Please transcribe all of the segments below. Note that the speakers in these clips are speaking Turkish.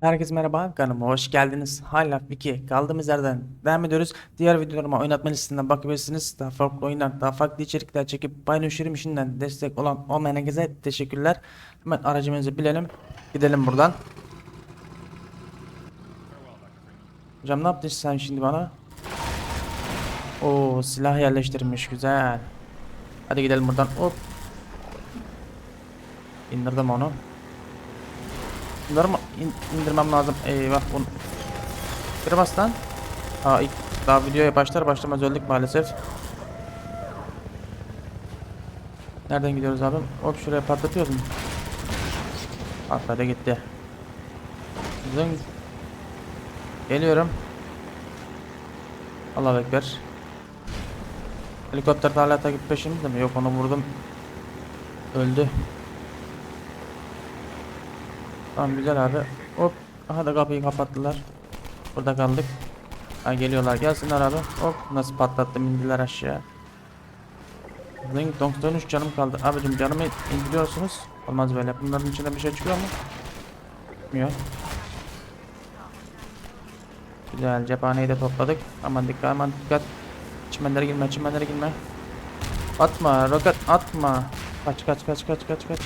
Herkese merhaba kanalıma hoş geldiniz. Hala 2 kaldığımız yerden devam ediyoruz. Diğer videolarıma oynatma listesinden bakabilirsiniz. Daha farklı oyunlar, daha farklı içerikler çekip paylaşıyorum işinden destek olan olmayan herkese teşekkürler. Hemen aracımızı bilelim. Gidelim buradan. Hocam ne yaptın sen şimdi bana? Oo silah yerleştirmiş güzel. Hadi gidelim buradan. Hop. İndirdim onu. Bunları mı in- indirmem lazım? Eyvah bunu. Bir bas lan. Aa ilk daha videoya başlar başlamaz öldük maalesef. Nereden gidiyoruz abim? Hop şuraya patlatıyoruz mu? Patladı gitti. Zın. Geliyorum. Allah ekber. Helikopter hala takip peşimizde mi? Yok onu vurdum. Öldü. Tamam güzel abi. Hop. Aha da kapıyı kapattılar. Burada kaldık. Ha geliyorlar. Gelsinler abi. Hop. Nasıl patlattım indiler aşağı. Zing dong dönüş canım kaldı. Abicim canımı indiriyorsunuz. Olmaz böyle. Bunların içinde bir şey çıkıyor mu? Çıkmıyor. Güzel cephaneyi de topladık. Aman dikkat aman dikkat. Çimenlere girme çimenlere girme. Atma roket atma. Kaç kaç kaç kaç kaç kaç.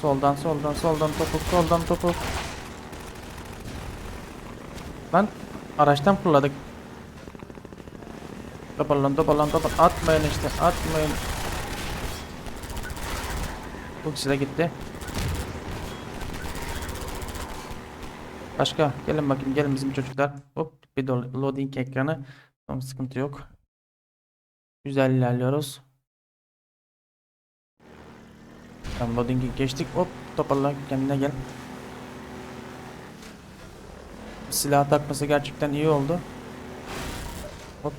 Soldan soldan soldan topuk soldan topuk. Lan araçtan fırladık. Toparlan toparlan toparlan. Atmayın işte atmayın. Bu ikisi de gitti. Başka gelin bakayım gelin bizim çocuklar. Hop bir loading ekranı. Tamam sıkıntı yok. Güzel ilerliyoruz. Tamam loading'i geçtik. Hop toparla kendine gel. Silah takması gerçekten iyi oldu. Hop.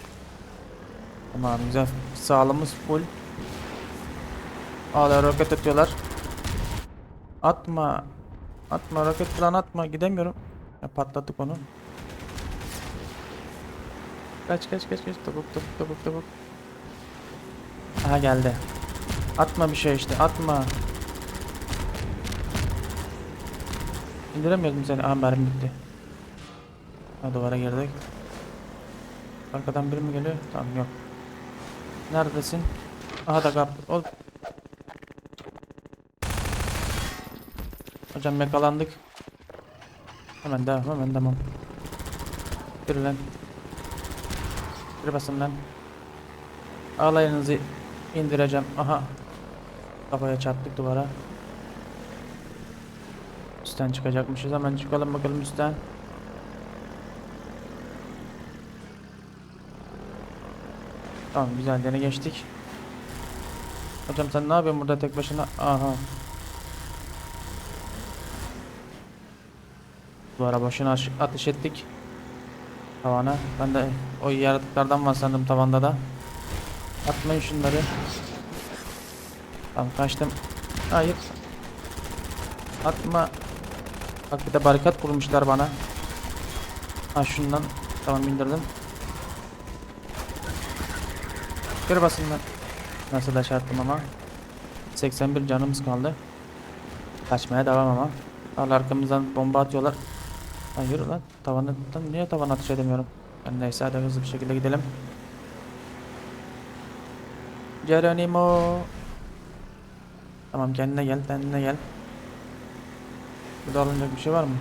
Tamam güzel. Sağlığımız full. Hala roket atıyorlar. Atma. Atma roket falan atma. Gidemiyorum. Ya patlattık onu. Kaç kaç kaç kaç. Topuk topuk topuk topuk. Aha geldi. Atma bir şey işte atma. İndiremiyordum seni. Aha mermi bitti. Ha duvara girdik. Arkadan biri mi geliyor? Tamam yok. Neredesin? Aha da kap. Ol. Hocam yakalandık. Hemen devam hemen devam. Yürü lan. Yürü basın lan. Alayınızı indireceğim. Aha. Kafaya çarptık duvara. Üstten çıkacakmışız. Hemen çıkalım bakalım üstten. Tamam güzel yine geçtik. Hocam sen ne yapıyorsun burada tek başına? Aha. Duvara boşuna aş- ateş ettik. Tavana. Ben de o yaratıklardan var sandım tavanda da. Atmayın şunları. Tamam kaçtım. Hayır. Atma. Bak bir de barikat kurmuşlar bana. Ha şundan. Tamam indirdim. Bir basın lan. Nasıl da çarptım ama. 81 canımız kaldı. Kaçmaya devam ama. Hala arkamızdan bomba atıyorlar. Yürü lan. Tavanı, niye tavan atış edemiyorum? Ben neyse hadi hızlı bir şekilde gidelim. Geronimo. Tamam kendine gel, kendine gel. Burada alınacak bir şey var mı?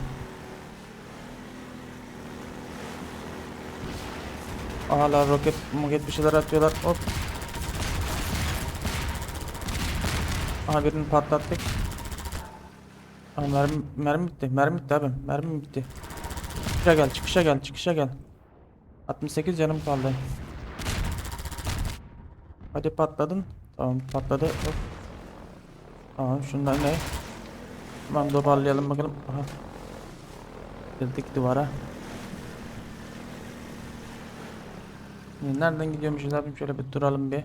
Hala roket, moket bir şeyler atıyorlar. Hop. Aha birini patlattık. Aha mermi, mermi bitti. Mermi bitti abi. Mermi bitti. Çıkışa gel, çıkışa gel, çıkışa gel. 68 canım kaldı. Hadi patladın. Tamam patladı. Hop. Tamam şundan ne? Tamam toparlayalım bakalım. Aha. Girdik duvara. Şimdi Nereden gidiyormuşuz abim şöyle bir duralım bir.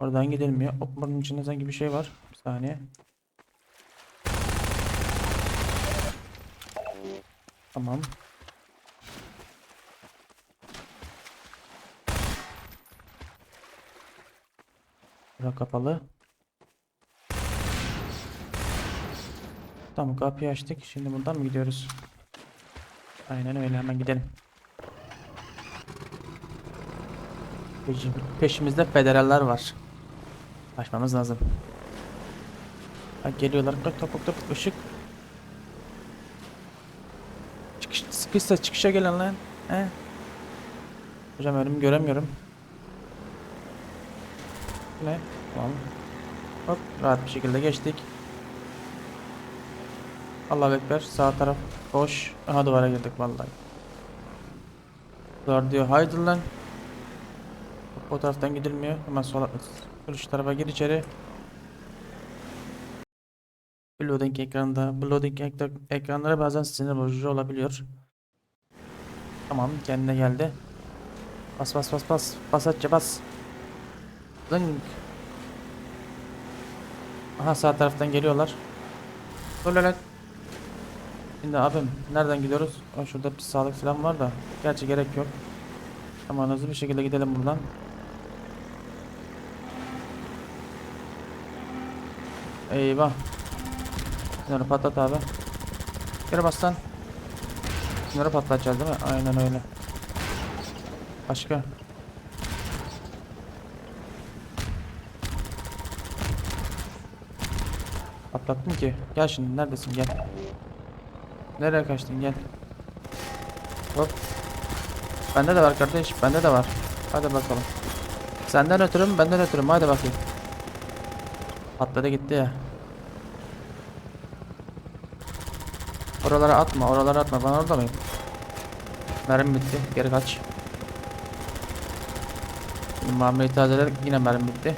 Oradan gidilmiyor. Hop bunun içinde sanki bir şey var. Bir saniye. Tamam. Bura kapalı. Tamam kapıyı açtık. Şimdi bundan mı gidiyoruz? Aynen öyle hemen gidelim. Peşim- Peşimizde federaller var. Açmamız lazım. Ha, geliyorlar. Kalk topuk topuk ışık. Çıkış, sıkışsa çıkışa gelin lan. He. Hocam önümü göremiyorum. Ne? Tamam. Hop rahat bir şekilde geçtik. Allah ekber sağ taraf boş. Aha duvara girdik vallahi. Duvar diyor haydi lan. O taraftan gidilmiyor. Hemen sola şu tarafa gir içeri. Loading ekranında, loading ekra- ekranları bazen sinir bozucu olabiliyor. Tamam kendine geldi. Bas bas bas bas. Bas atça bas. Zınk. Aha sağ taraftan geliyorlar. Dur lan. Şimdi abim nereden gidiyoruz? Aa, şurada bir sağlık falan var da. Gerçi gerek yok. Tamam hızlı bir şekilde gidelim buradan. Eyvah. Bunları patlat abi. Geri bas lan. Bunları patlatacağız değil mi? Aynen öyle. Başka? Patlattım ki. Gel şimdi neredesin gel. Nereye kaçtın gel. Hop. Bende de var kardeş. Bende de var. Hadi bakalım. Senden ötürüm benden ötürüm. Hadi bakayım. Patladı gitti ya. Oralara atma, oralara atma. Ben orada mıyım? Mermi bitti. Geri kaç. Şimdi mamulayı tazeledik. Yine mermi bitti.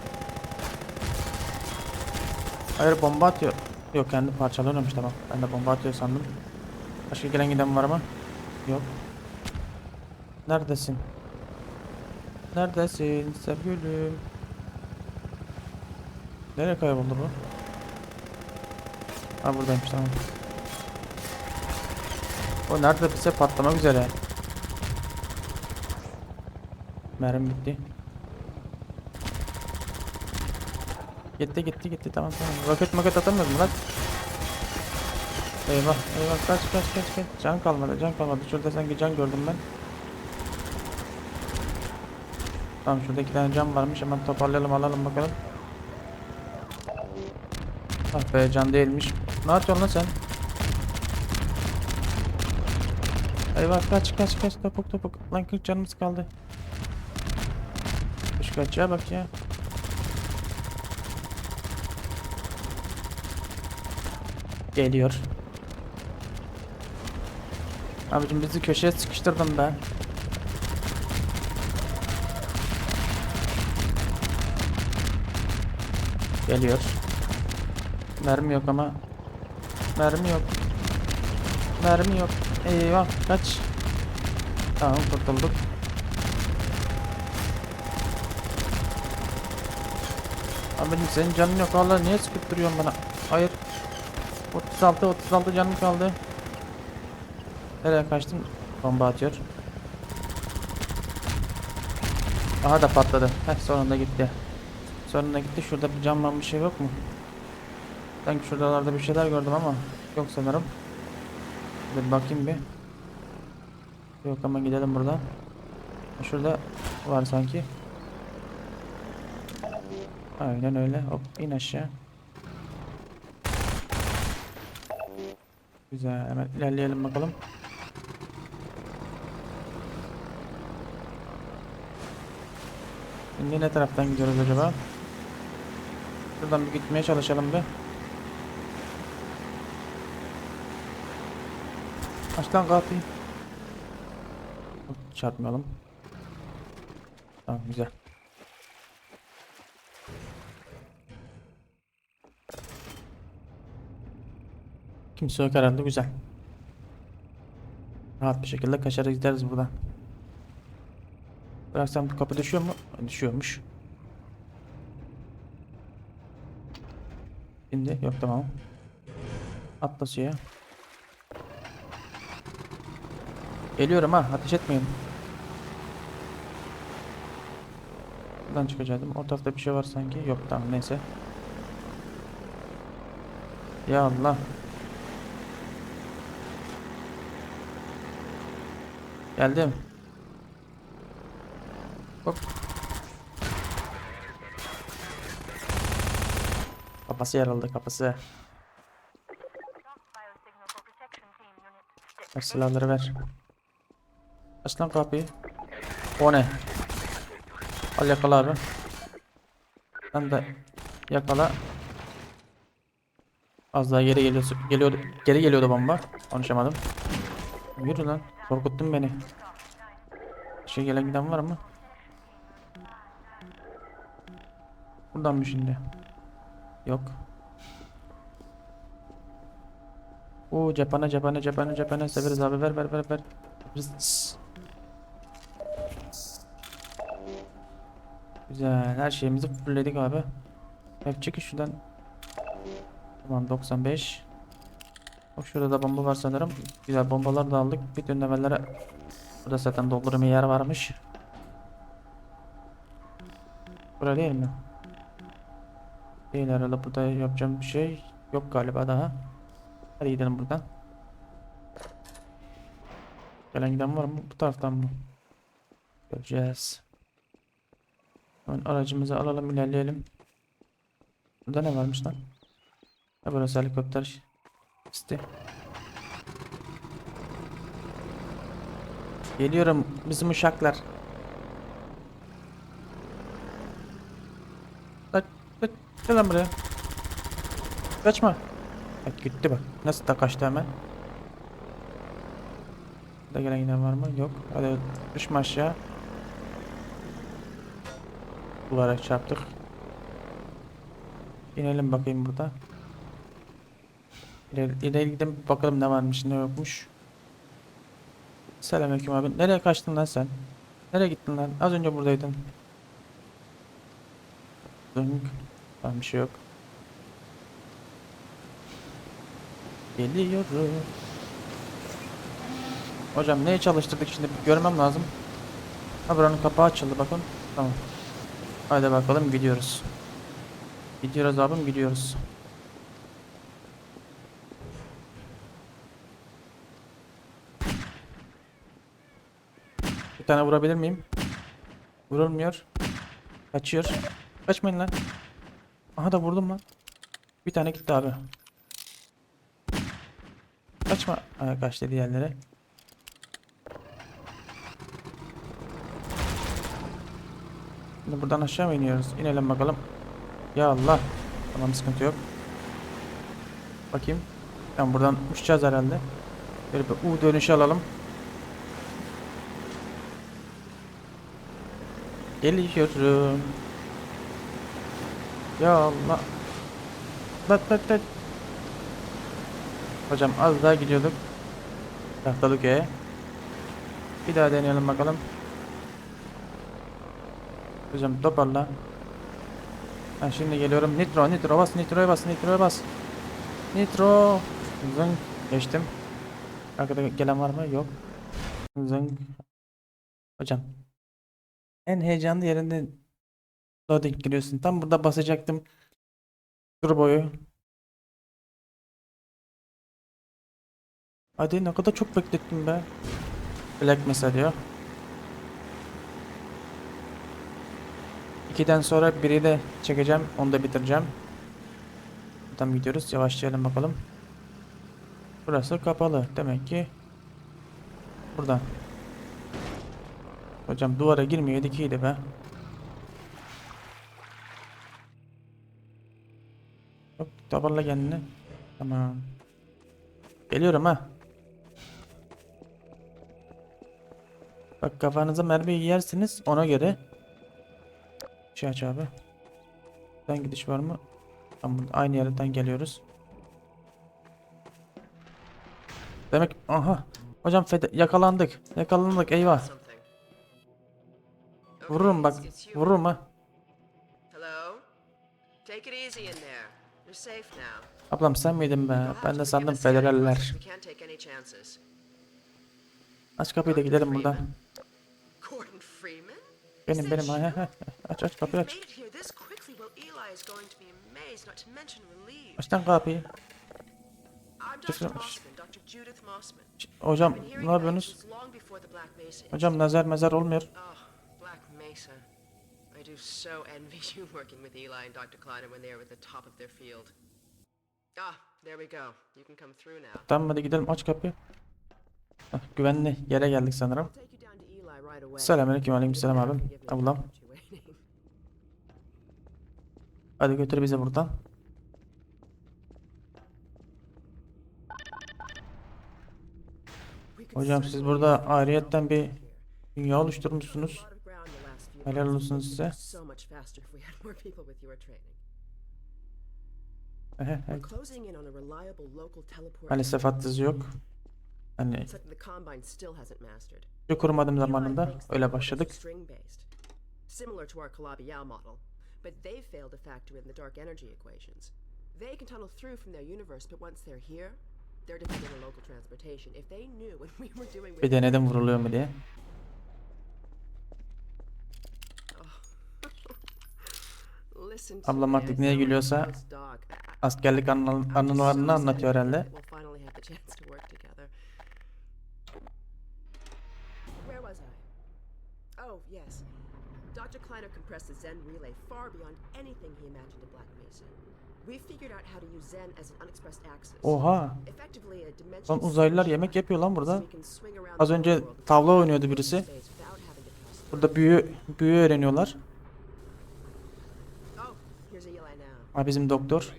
Hayır bomba atıyor. Yok kendi parçalanıyormuş tamam. Ben de bomba atıyor sandım. Başka gelen giden var mı? Yok. Neredesin? Neredesin sevgilim? Nereye kayboldu bu? Ha buradaymış tamam. O nerede bize patlamak üzere. Mermi bitti. Gitti gitti gitti tamam tamam. Roket maket atamıyor mu lan? Eyvah eyvah kaç kaç kaç kaç. Can kalmadı can kalmadı. Şurada sanki can gördüm ben. Tamam şurada iki tane cam varmış. Hemen toparlayalım alalım bakalım. Ah be can değilmiş. Ne yapıyorsun lan sen? Eyvah kaç kaç kaç topuk topuk. Lan 40 canımız kaldı. Şu kaçıya bak ya. Geliyor. Abicim bizi köşeye sıkıştırdın be. Geliyor. Mermi yok ama. Mermi yok. Mermi yok. Eyvah kaç. Tamam kurtulduk. Abicim senin canın yok Allah niye sıkıp duruyorsun bana? Hayır. 36 36 canım kaldı. Nereye kaçtın? Bomba atıyor. Aha da patladı. Heh sonunda gitti. Sonunda gitti. Şurada bir cam var bir şey yok mu? Sanki şuralarda bir şeyler gördüm ama yok sanırım. Bir bakayım bir. Yok ama gidelim buradan. Şurada var sanki. Aynen öyle. Hop in aşağı. Güzel. Hemen ilerleyelim bakalım. Şimdi ne taraftan gidiyoruz acaba? Şuradan bir gitmeye çalışalım bir. Aç lan Çarpmayalım. Tamam güzel. Kimse yok herhalde güzel. Rahat bir şekilde kaçar gideriz buradan. Bıraksam bu kapı düşüyor mu? Düşüyormuş. Şimdi yok tamam. Atla suya. Geliyorum ha ateş etmeyin. Buradan çıkacaktım. O tarafta bir şey var sanki. Yok tamam neyse. Ya Allah. Geldim. Hop. Kafası yarıldı kafası. Ver silahları ver. Aç lan kapıyı. O ne? Al yakala abi. Sen de yakala. Az daha geri geliyordu, geliyordu, geri geliyordu bomba. Konuşamadım. Yürü lan. Korkuttun beni. Şey gelen giden var mı? Buradan mı şimdi? Yok. Oo cephane cephane cephane cephane severiz abi ver ver ver ver. Güzel her şeyimizi fullledik abi. Hep çıkış şuradan. Tamam 95. Bak şurada da bomba var sanırım. Güzel bombalar da aldık. Bütün levelere Burada zaten doldurma yer varmış. Burası değil mi? Değil herhalde burada yapacağım bir şey yok galiba daha. Hadi gidelim buradan. Gelen giden var mı? Bu taraftan mı? Göreceğiz. Hemen aracımızı alalım ilerleyelim. Burada ne varmış lan? Ha burası helikopter. İşte. Geliyorum bizim uşaklar. Kaç, kaç, gel lan buraya. Kaçma. Bak gitti bak. Nasıl da kaçtı hemen. Burada gelen giden var mı? Yok. Hadi düşme aşağı. Duvara çarptık. İnelim bakayım burada. İleri, ileri gidelim bakalım ne varmış ne yokmuş. Selamünaleyküm abi. Nereye kaçtın lan sen? Nereye gittin lan? Az önce buradaydın. Dönük. Tamam bir şey yok. Geliyorum. Hocam neye çalıştırdık şimdi bir görmem lazım. Ha buranın kapağı açıldı bakın. Tamam. Haydi bakalım gidiyoruz. Gidiyoruz abim gidiyoruz. Bir tane vurabilir miyim? Vurulmuyor. Kaçıyor. Kaçmayın lan. Aha da vurdum lan. Bir tane gitti abi. Kaçma. Ha, kaçtı diğerlere. Şimdi buradan aşağı mı iniyoruz? İnelim bakalım. Ya Allah. Tamam sıkıntı yok. Bakayım. Tamam buradan uçacağız herhalde. Böyle bir U dönüşü alalım. Geliyorum. Ya Allah. Lat lat lat. Hocam az daha gidiyorduk. Tahtalık E. Bir daha deneyelim bakalım. Hocam toparla. Ben şimdi geliyorum. Nitro, nitro bas, nitroya bas, nitroya bas. Nitro. Zıng. Geçtim. Arkada gelen var mı? Yok. Zıng. Hocam. En heyecanlı yerinde loading giriyorsun. Tam burada basacaktım. Turboyu. Hadi ne kadar çok beklettim be. Black mesela diyor. İkiden sonra biri de çekeceğim. Onu da bitireceğim. Buradan gidiyoruz. Yavaşlayalım bakalım. Burası kapalı. Demek ki buradan. Hocam duvara girmeyeydik iyiydi be. Hop toparla kendini. Tamam. Geliyorum ha. Bak kafanıza mermi yersiniz ona göre. Şey aç abi. Buradan gidiş var mı? Tamam aynı yerden geliyoruz. Demek aha. Hocam fede yakalandık. Yakalandık eyvah. Vururum bak. Vururum ha. Hello? Take it easy in there. You're safe now. Ablam sen miydin be? Ben de sandım federaller. Aç kapıyı da gidelim buradan. Benim benim. Aç aç kapıyı aç. Aç lan kapıyı. Hocam ne yapıyorsunuz? Hocam nazar mezar olmuyor. Do so envy you working with Eli and Dr. Kleiner when they are at the top of their field. Ah, there we go. You can come through now. Tamam hadi gidelim aç kapıyı. Heh, güvenli yere geldik sanırım. Selamünaleyküm aleykümselam abim. Ablam. Hadi götür bizi buradan. Hocam siz burada ayrıyetten bir dünya oluşturmuşsunuz. Helal olsun size. So much faster if we had more people with your training. Ehe, We're evet. closing in on a reliable local teleport. Maalesef hattızı yok. Hani mastered. bir kurmadığım Eli zamanında öyle başladık. Similar to our Calabi-Yau model, but they failed to factor in the dark energy equations. They can tunnel through from their universe, but once they're here, they're dependent on local transportation. If they knew what we were doing Bir denedim vuruluyor mu diye. Listen to Ablam artık a gülüyorsa askerlik anı- anılarını anlatıyor herhalde. Oh, yes. Dr. Kleiner compressed the Zen relay far beyond anything he imagined at Black Mesa. We figured out how to use Zen as an unexpressed axis. Oha. Effectively a dimension Lan uzaylılar yemek yapıyor lan burada. Az önce tavla oynuyordu birisi. Burada büyü büyü öğreniyorlar. Oh, here's Eli now. Ha bizim doktor.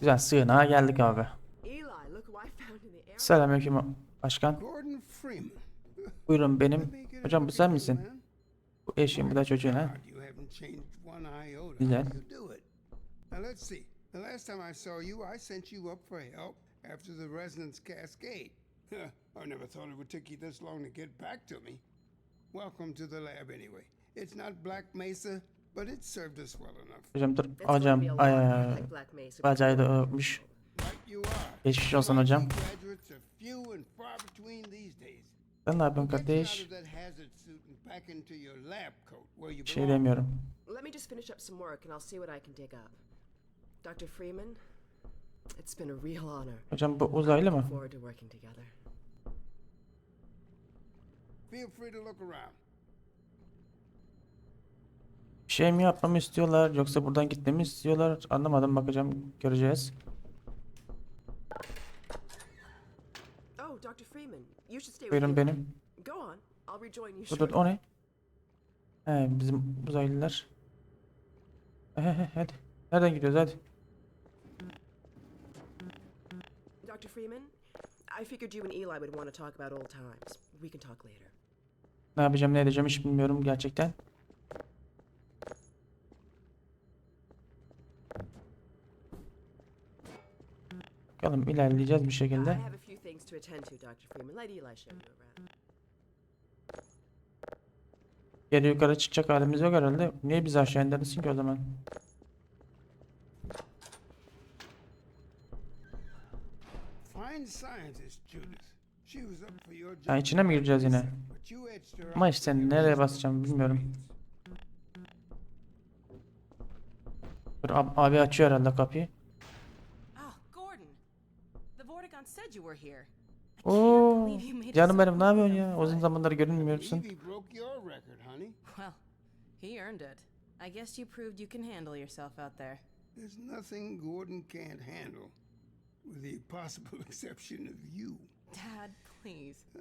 Güzel sığınağa geldik abi. Selamünaleyküm başkan. Buyurun benim. Hocam bu sen misin? Bu eşim bu da çocuğun ha. Güzel. The last time I saw you, I sent you up for help after the resonance cascade. I never thought it would take you this long to get back to me. Welcome to the lab anyway. It's not Black Mesa, but it served us well enough. Hocam dur. Hocam be a lot ay, more like Black Mesa. bacağı da öpmüş. Geçmiş olsun hocam. Sen ne yapıyorsun kardeş? Bir şey demiyorum. Let me just finish up some work and I'll see what I can dig up. Dr. Freeman, it's been a real honor. Hocam bu uzaylı mı? Feel free to look around. Bir şey mi yapmamı istiyorlar yoksa buradan gitmemi istiyorlar? Anlamadım bakacağım göreceğiz. Oh, Dr. Freeman, you should stay with Buyurun benim. Go on. I'll rejoin you Dur dur o ne? He bizim uzaylılar. He he hadi. Nereden gidiyoruz hadi. Dr. Freeman, I figured you and Eli would want to talk about old times. We can talk later. Ne yapacağım ne edeceğim hiç bilmiyorum gerçekten. Bakalım ilerleyeceğiz bir şekilde. Geri yukarı çıkacak halimiz yok herhalde. Niye bizi aşağı indirsin ki o zaman? Fine scientist, Judith. She was up for your Ha job. içine mi gireceğiz yine? Ama işte nereye basacağım bilmiyorum. Dur ab- abi açıyor herhalde kapıyı. Oh, Gordon. The Vortigaunt said you were here. I can't Oo, it canım benim ne yapıyorsun ya? Uzun zamandır görünmüyorsun. Well, he earned it. I guess you proved you can handle yourself out there. There's nothing Gordon can't handle, with the possible exception of you. Dad, please. Uh,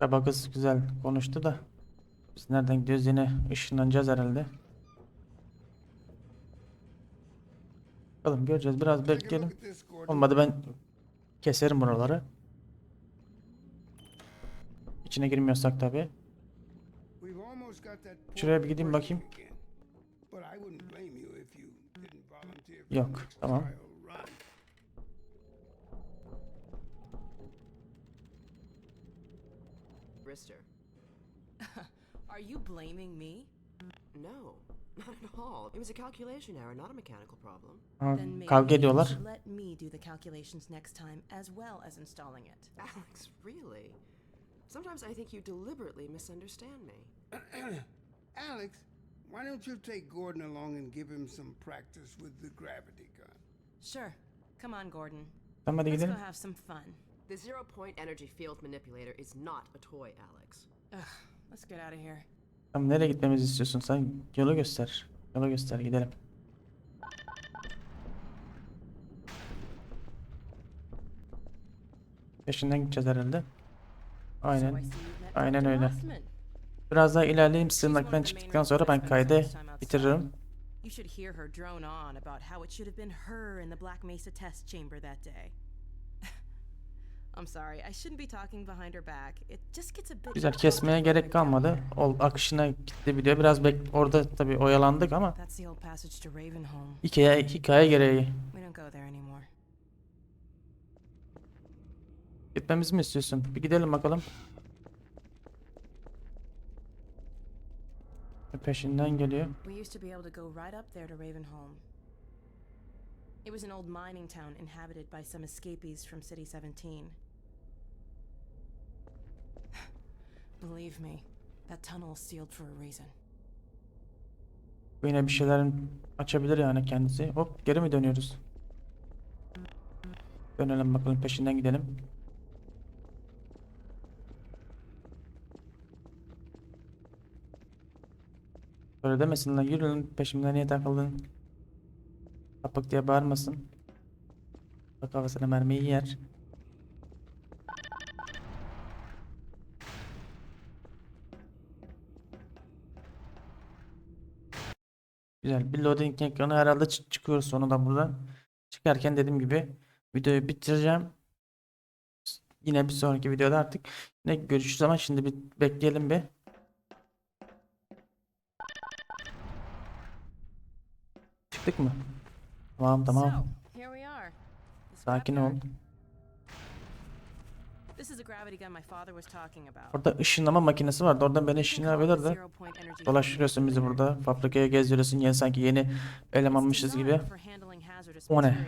Baba kız güzel konuştu da. Biz nereden gidiyoruz yine ışınlanacağız herhalde. Bakalım göreceğiz biraz bekleyelim. Olmadı ben keserim buraları. İçine girmiyorsak tabi. Şuraya bir gideyim bakayım. Yok, tamam. Are you blaming me? No, not at all. It was a calculation error, not a mechanical problem. Ha, Then maybe kavga you ediyorlar. should let me do the calculations next time as well as installing it. Alex, really? Sometimes I think you deliberately misunderstand me. Alex, Why don't you take Gordon along and give him some practice with the gravity gun? Sure. Come on, Gordon. Tamam hadi Let's go gidelim. have some fun. The zero point energy field manipulator is not a toy, Alex. Ugh, let's get out of here. Tamam nereye gitmemizi istiyorsun sen? Yolu göster. Yolu göster gidelim. Peşinden gideceğiz herhalde. Aynen. Aynen öyle. Biraz daha ilerleyeyim sığınaktan çıktıktan sonra ben kaydı bitiririm. You should hear her drone on about how it should have been her in the Black Mesa test chamber that day. Güzel kesmeye gerek kalmadı. Ol akışına gitti video. Biraz bek orada tabii oyalandık ama hikaye hikaye gereği. Gitmemizi mi istiyorsun? Bir gidelim bakalım. Peşinden geliyor. It was an old mining town inhabited by some escapees from City 17. Believe me, that tunnel is sealed for a reason. Yine bir şeylerin açabilir yani kendisi. Hop geri mi dönüyoruz? Dönelim bakalım peşinden gidelim. Böyle demesinler yürü lan peşimden niye takıldın? Kapık diye bağırmasın. Bak kafasına mermiyi yer. Güzel. Bir loading ekranı herhalde çı- çıkıyoruz sonunda buradan. Çıkarken dediğim gibi videoyu bitireceğim. Yine bir sonraki videoda artık yine görüşürüz ama şimdi bir bekleyelim bir. Çıktık mı? Tamam tamam. Sakin ol. Orada ışınlama makinesi vardı. Oradan beni ışınlayabilir de. Dolaştırıyorsun bizi burada. Fabrikaya gezdiriyorsun. Yine sanki yeni elemanmışız gibi. O ne?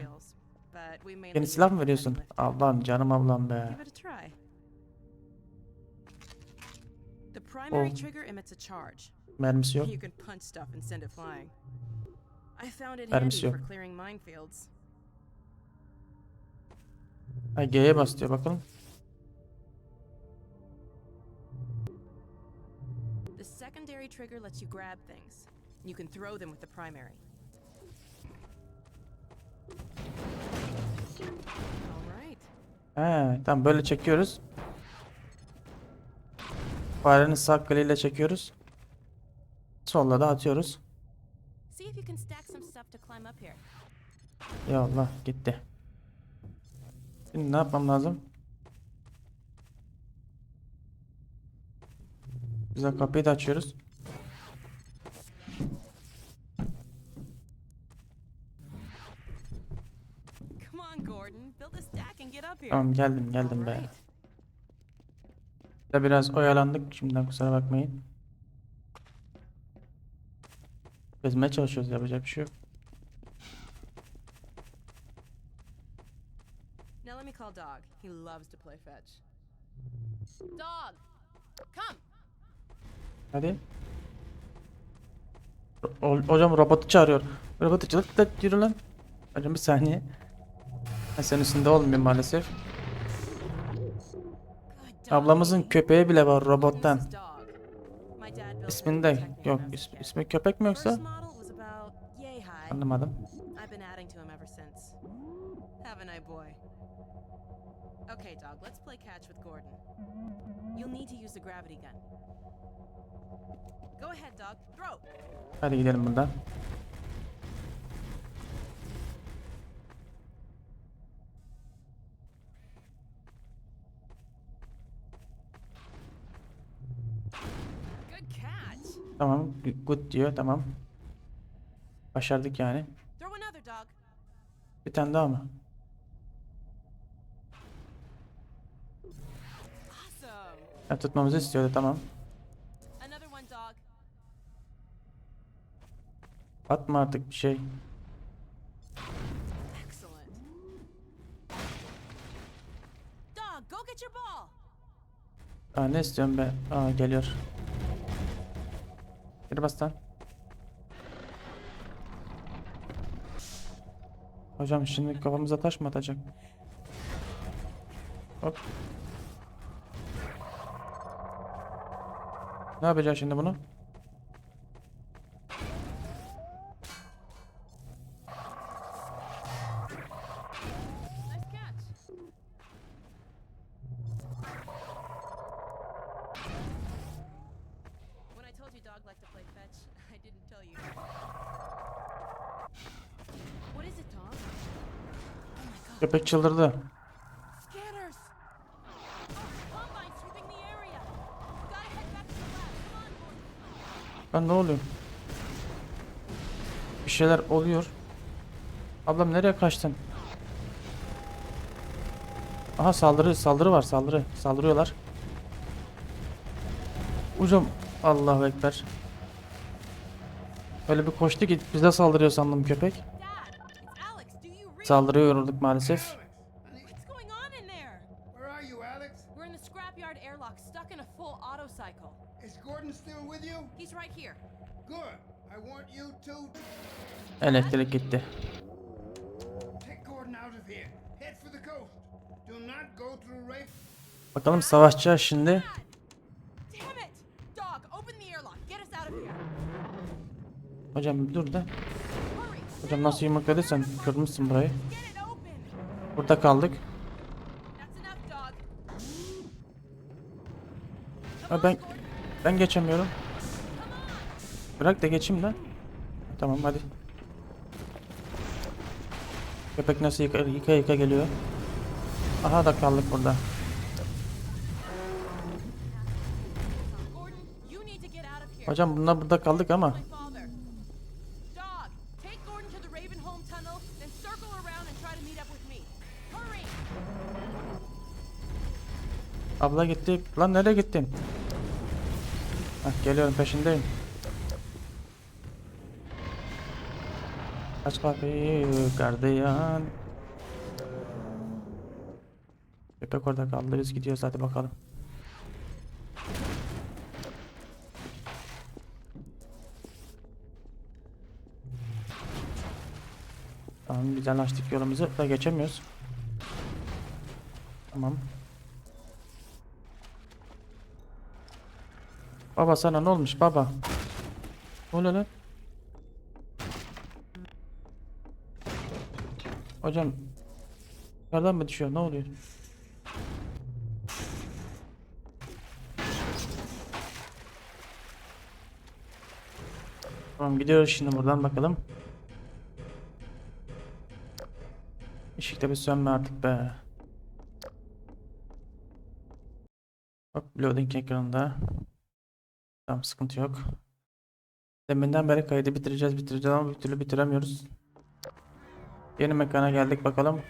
Yeni silah mı veriyorsun? Ablam canım ablam be. Oh. Mermisi yok. Handy yok. for clearing minefields. Ha G'ye bas diyor bakalım. The secondary trigger lets you grab things. You can throw them with the primary. He, tamam böyle çekiyoruz. Farenin sağ kliğiyle çekiyoruz. Solla da atıyoruz. See if you can stack some stuff to climb up here. Ya Allah gitti. Şimdi ne yapmam lazım? Güzel kapıyı da açıyoruz. Come on, Gordon. Build a stack and get up here. Tamam geldim geldim be. Da biraz oyalandık şimdiden kusura bakmayın. Gezmeye çalışıyoruz yapacak bir şey yok. Now let me call Dog. He loves to play fetch. Dog! Come! Hadi. O- hocam robotu çağırıyor. Robotu çağır. da yürü lan. Hocam bir saniye. Ben senin üstünde olmuyor maalesef. Ablamızın köpeği bile var robottan. This is Dog. My dad built İsminde one to protect me yok. is- ismi köpek mi yoksa? Anlamadım. Okay, dog, let's play catch with Gordon. You'll need to use the gravity gun. Go ahead, dog. Throw! Hadi gidelim buradan. Tamam. Good diyor. Tamam. Başardık yani. Bir tane daha mı? Ha, tutmamızı istiyordu. Tamam. Atma artık bir şey. Aa, ne istiyorum be? Aa geliyor. Geri bas lan. Hocam şimdi kafamıza taş mı atacak? Hop. Ne yapacağız şimdi bunu? On, boys. Lan ne oluyor? Bir şeyler oluyor. Ablam nereye kaçtın? Aha saldırı saldırı var saldırı. Saldırıyorlar. Hocam Allahu Ekber. Öyle bir koştu ki bize saldırıyor sandım köpek. Saldırıya yorulduk maalesef. Elektrik gitti. Bakalım savaşacağız şimdi. Hocam dur da. Hocam nasıl yumrukladıysan kırmışsın burayı. Burada kaldık. Ha ben ben geçemiyorum. Bırak da geçeyim de. Tamam hadi. Köpek nasıl yıka yıka, yıka geliyor. Aha da kaldık burada. Hocam bunlar burada kaldık ama. Abla gitti. Lan nereye gittin? Hah, geliyorum peşindeyim. Aç kapıyı gardiyan. Köpek orada kaldı biz gidiyoruz hadi bakalım. Tamam güzel açtık yolumuzu da geçemiyoruz. Tamam. Baba sana ne olmuş baba? Ne oluyor lan? Hocam Nereden mi düşüyor? Ne oluyor? Tamam gidiyoruz şimdi buradan bakalım. Işıkta bir sönme artık be. Hop loading ekranında. Tamam sıkıntı yok. Deminden beri kaydı bitireceğiz bitireceğiz ama bir türlü bitiremiyoruz. Yeni mekana geldik bakalım.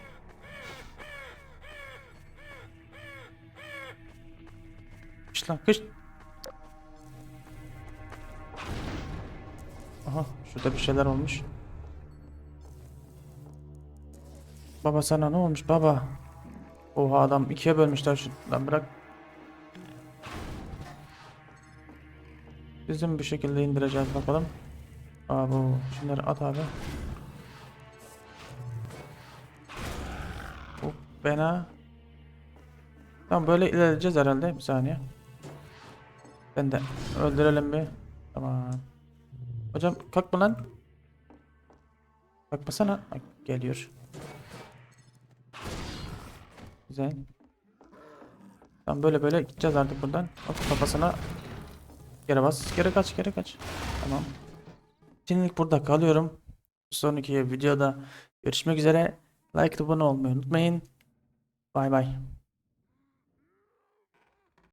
Kış lan kış. Aha şurada bir şeyler olmuş. Baba sana ne olmuş baba? Oha adam ikiye bölmüşler şu. Lan bırak. Bizim bir şekilde indireceğiz bakalım. Aa bu şunları at abi. Bu bena. Tamam böyle ilerleyeceğiz herhalde. Bir saniye. Ben de öldürelim bir. Tamam. Hocam kalkma lan. Kalkmasana. Bak, geliyor. Güzel. Tamam böyle böyle gideceğiz artık buradan. Hop kafasına Geri bas. Geri kaç. Geri kaç. Tamam. Şimdilik burada kalıyorum. Sonraki videoda görüşmek üzere. Like abone olmayı unutmayın. Bay bay.